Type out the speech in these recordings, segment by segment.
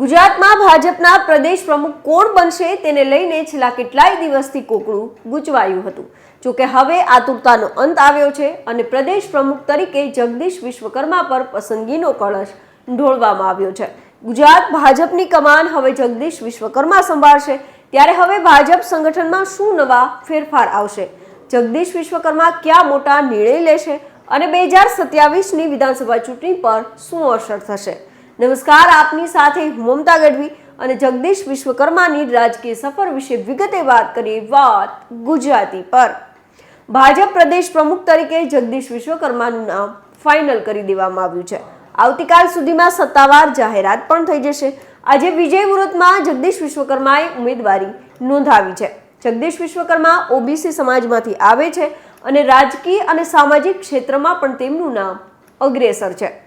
ગુજરાતમાં ભાજપના પ્રદેશ પ્રમુખ કોણ બનશે તેને લઈને છેલ્લા કેટલાય દિવસથી કોકડું ગૂંચવાયું હતું. જોકે હવે આતુરતાનો અંત આવ્યો છે અને પ્રદેશ પ્રમુખ તરીકે જગદીશ વિશ્વકર્મા પર પસંદગીનો કળશ ઢોળવામાં આવ્યો છે. ગુજરાત ભાજપની કમાન હવે જગદીશ વિશ્વકર્મા સંભાળશે. ત્યારે હવે ભાજપ સંગઠનમાં શું નવા ફેરફાર આવશે? જગદીશ વિશ્વકર્મા ક્યાં મોટા નિર્ણય લેશે? અને બે હજાર સત્યાવીસની વિધાનસભા ચૂંટણી પર શું અસર થશે? નમસ્કાર, આપની સાથે મમતા ગઢવી અને જગદીશ વિશ્વકર્માની રાજકીય સફર વિશે વિગતે વાત કરીએ વાત ગુજરાતી પર. ભાજપ પ્રદેશ પ્રમુખ તરીકે જગદીશ વિશ્વકર્માનું નામ ફાઇનલ કરી દેવામાં આવ્યું છે. આવતીકાલ સુધીમાં સત્તાવાર જાહેરાત પણ થઈ જશે. આજે વિજય મુહૂર્તમાં જગદીશ વિશ્વકર્માએ ઉમેદવારી નોંધાવી છે. જગદીશ વિશ્વકર્મા ઓબીસી સમાજમાંથી આવે છે અને રાજકીય અને સામાજિક ક્ષેત્રમાં પણ તેમનું નામ અગ્રેસર છે.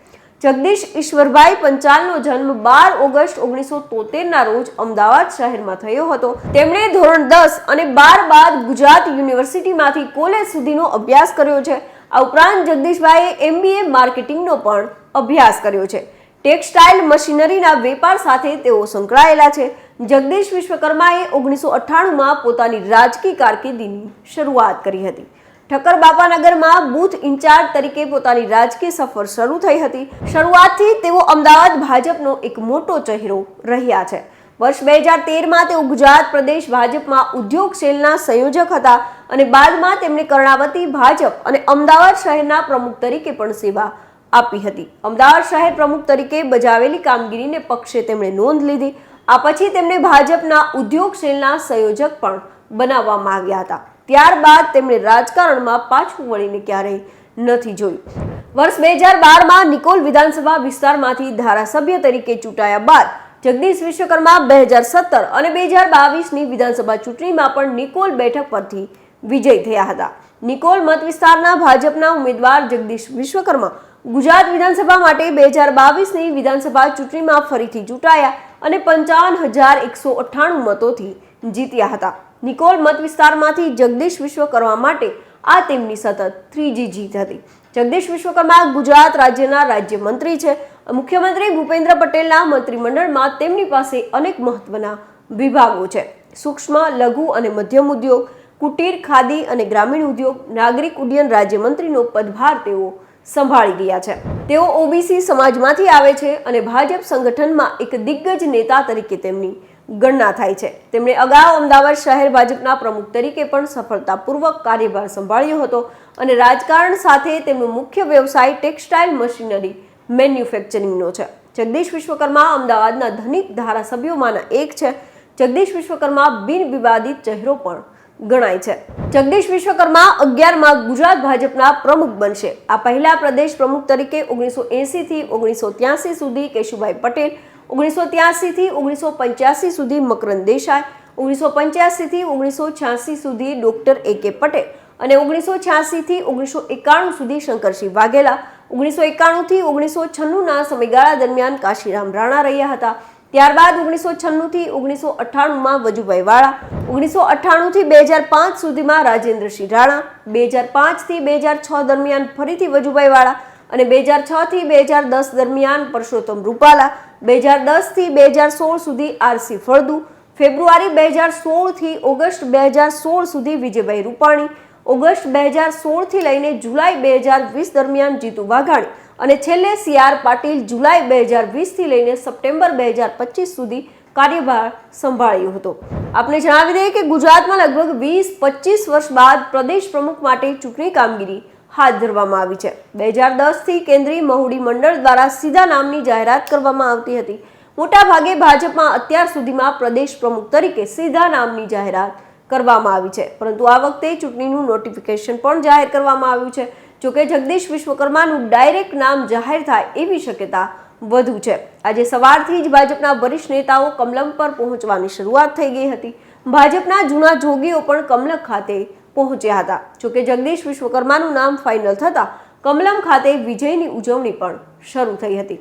જગદીશ ઈશ્વરભાઈ પંચાલનો જન્મ બાર ઓગસ્ટ ઓગણીસો તોતેરના રોજ અમદાવાદ શહેરમાં થયો હતો. તેમણે ધોરણ દસ અને બાર બાદ ગુજરાત યુનિવર્સિટીમાંથી કોલેજ સુધીનો અભ્યાસ કર્યો છે. આ ઉપરાંત જગદીશભાઈએ એમબીએ માર્કેટિંગનો પણ અભ્યાસ કર્યો છે. ટેક્સટાઇલ મશીનરીના વેપાર સાથે તેઓ સંકળાયેલા છે. જગદીશ વિશ્વકર્માએ ઓગણીસો અઠ્ઠાણુંમાં પોતાની રાજકીય કારકિર્દીની શરૂઆત કરી હતી. ઠક્કર બાપાનગરમાં બૂથ ઇન્ચાર્જ તરીકે પોતાની રાજકીય સફર શરૂ થઈ હતી. શરૂઆતથી તેઓ અમદાવાદ ભાજપનો એક મોટો ચહેરો રહ્યા છે. વર્ષ બે હજાર તેરમાં તેઓ ગુજરાત પ્રદેશ ભાજપમાં ઉદ્યોગ સેલના સંયોજક હતા અને બાદમાં તેમણે કર્ણાવતી ભાજપ અને અમદાવાદ શહેરના પ્રમુખ તરીકે પણ સેવા આપી હતી. અમદાવાદ શહેર પ્રમુખ તરીકે બજાવેલી કામગીરીને પક્ષે તેમણે નોંધ લીધી. આ પછી તેમને ભાજપના ઉદ્યોગ સેલના સંયોજક પણ બનાવવામાં આવ્યા હતા. ત્યારબાદ તેમણે રાજકારણમાં પાછું વળીને ક્યારેય નથી જોયું. વર્ષ બે હજાર બારમાં નિકોલ વિધાનસભા વિસ્તારમાંથી ધારાસભ્ય તરીકે ચૂંટાયા બાદ જગદીશ વિશ્વકર્મા બે હજાર સત્તર અને બે હજાર બાવીસની વિધાનસભા ચૂંટણીમાં પણ નિકોલ બેઠક પરથી વિજય થયા હતા. નિકોલ મત વિસ્તારના ભાજપના ઉમેદવાર જગદીશ વિશ્વકર્મા ગુજરાત વિધાનસભા માટે બે હજાર બાવીસની વિધાનસભા ચૂંટણીમાં ફરીથી ચૂંટાયા અને પંચાવન હજાર એકસો અઠ્ઠાણું મતોથી જીત્યા હતા. નિકોલ મત વિસ્તારમાંથી જગદીશ વિશ્વકર્મા માટે આ તેમની સતત ત્રીજી જીત હતી. જગદીશ વિશ્વકર્મા ગુજરાત રાજ્યના રાજ્યમંત્રી છે. મુખ્યમંત્રી ભૂપેન્દ્ર પટેલના મંત્રીમંડળમાં તેમની પાસે અનેક મહત્વના વિભાગો છે. સૂક્ષ્મ, લઘુ અને મધ્યમ ઉદ્યોગ, કુટીર, ખાદી અને ગ્રામીણ ઉદ્યોગ, નાગરિક ઉડ્ડયન રાજ્યમંત્રીનો પદભાર તેઓ સંભાળી રહ્યા છે. તેઓ ઓબીસી સમાજમાંથી આવે છે અને ભાજપ સંગઠનમાં એક દિગ્ગજ નેતા તરીકે તેમની ગણના થાય છે. તેમણે અગાઉ અમદાવાદ શહેર ભાજપના પ્રમુખ તરીકે પણ સફળતાપૂર્વક કાર્યભાર સંભાળ્યો હતો અને રાજકારણ સાથે તેમનો મુખ્ય વ્યવસાય ટેક્સટાઇલ મશીનરી મેન્યુફેક્ચરિંગનો છે. જગદીશ વિશ્વકર્મા અમદાવાદના ધનિક ધારાસભ્યોમાંના એક છે. જગદીશ વિશ્વકર્મા બિન વિવાદિત ચહેરો પણ ગણાય છે. જગદીશ વિશ્વકર્મા અગિયારમાં ગુજરાત ભાજપના પ્રમુખ બનશે. આ પહેલા પ્રદેશ પ્રમુખ તરીકે ઓગણીસો એંસીથી ઓગણીસો ત્યાસી સુધી કેશુભાઈ પટેલ ઓગણીસો ત્યાસીથી ઓગણીસો પંચ્યાસી સુધી મકરંદ દેસાઈ ઓગણીસો પંચ્યાસીથી ઓગણીસો છ્યાસી સુધી ડૉક્ટર એ કે પટેલ અને ઓગણીસો છ્યાસીથી ઓગણીસો એકાણું સુધી શંકરસિંહ વાઘેલા ઓગણીસો એકાણુંથી ઓગણીસો છન્નુંના સમયગાળા દરમિયાન કાશીરામ રાણા રહ્યા હતા. ત્યારબાદ ઓગણીસો છન્નુંથી ઓગણીસો અઠ્ઠાણુંમાં વજુભાઈ વાળા ઓગણીસો અઠ્ઠાણુંથી બે હજાર પાંચ સુધીમાં રાજેન્દ્રસિંહ રાણા બે હજાર પાંચથી બે હજાર છ દરમિયાન ફરીથી વજુભાઈ વાળા અને બે હજાર છ થી બે હજાર દસ દરમિયાન પરસોત્તમ રૂપાલા બે હજાર દસથી બે હજાર સોળ સુધી આરસી ફળદુ, ફેબ્રુઆરી બે હજાર સોળથી ઓગસ્ટ બે હજાર સોળ સુધી વિજયભાઈ રૂપાણી, ઓગસ્ટ બે હજાર સોળથી લઈને જુલાઈ બે હજાર વીસ દરમિયાન જીતુ વાઘાણી અને છેલ્લે સી આર પાટીલ જુલાઈ બે હજાર વીસથી લઈને સપ્ટેમ્બર બે હજાર પચીસ સુધી કાર્યભાર સંભાળ્યો હતો. આપણે જણાવી દઈએ કે ગુજરાતમાં લગભગ વીસ પચીસ વર્ષ બાદ પ્રદેશ પ્રમુખ માટે ચૂંટણી કામગીરી હાથ ધરવામાં આવી છે. બે હજાર દસથી કેન્દ્રીય મહુડી મંડળ દ્વારા સીધા નામની જાહેરાત કરવામાં આવતી હતી. મોટાભાગે ભાજપમાં અત્યાર સુધીમાં પ્રદેશ પ્રમુખ તરીકે સીધા નામની જાહેરાત કરવામાં આવી છે. પરંતુ આ વખતે ચૂંટણીનું નોટિફિકેશન પણ જાહેર કરવામાં આવ્યું છે. જોકે જગદીશ વિશ્વકર્માનું ડાયરેક્ટ નામ જાહેર થાય એવી શક્યતા વધુ છે. આજે સવારથી જ ભાજપના વરિષ્ઠ નેતાઓ કમલમ પર પહોંચવાની શરૂઆત થઈ ગઈ હતી. ભાજપના જૂના જોગીઓ પણ કમલક ખાતે પહોંચ્યા હતા. જોકે જગદીશ વિશ્વકર્માનું નામ ફાઇનલ થતાં કમલમ ખાતે વિજયની ઉજવણી પણ શરૂ થઈ હતી.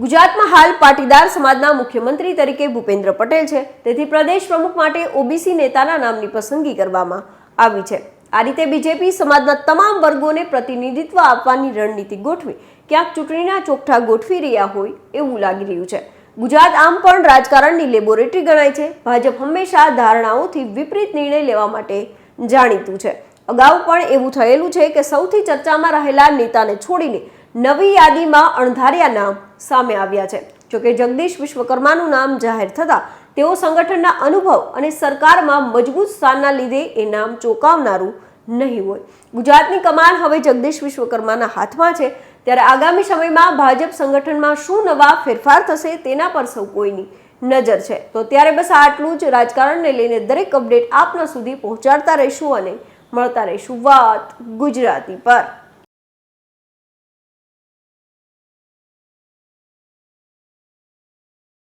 ગુજરાતમાં હાલ પાટીદાર સમાજના મુખ્યમંત્રી તરીકે ભૂપેન્દ્ર પટેલ છે. તેથી પ્રદેશ પ્રમુખ માટે ઓબીસી નેતાના નામની પસંદગી કરવામાં આવી છે. આ રીતે બીજેપી સમાજના તમામ વર્ગોને પ્રતિનિધિત્વ આપવાની રણનીતિ ગોઠવી ક્યાંક ચૂંટણીના ચોકઠા ગોઠવી રહ્યા હોય એવું લાગી રહ્યું છે. ગુજરાત આમ પણ રાજકારણની લેબોરેટરી ગણાય છે. ભાજપ હંમેશા ધારણાઓથી વિપરીત નિર્ણય લેવા માટે જાણીતું છે. અગાઉ પણ એવું થયેલું છે કે સૌથી ચર્ચામાં રહેલા નેતાને છોડીને નવી યાદીમાં અણધાર્યા નામ સામે આવ્યા છે. જોકે જગદીશ વિશ્વકર્માનું નામ જાહેર થતાં તેઓ સંગઠનના અનુભવ અને સરકારમાં મજબૂત સ્થાનના લીધે એ નામ ચોંકાવનારું નહીં હોય. ગુજરાતની કમાન હવે જગદીશ વિશ્વકર્માના હાથમાં છે. ત્યારે આગામી સમયમાં ભાજપ સંગઠનમાં શું નવા ફેરફાર થશે તેના પર સૌ કોઈની નજર છે. તો ત્યારે બસ આટલું જ. રાજકારણને લઈને દરેક અપડેટ આપના સુધી પહોંચાડતા રહીશું અને મળતા રહીશું વાત ગુજરાતી પર.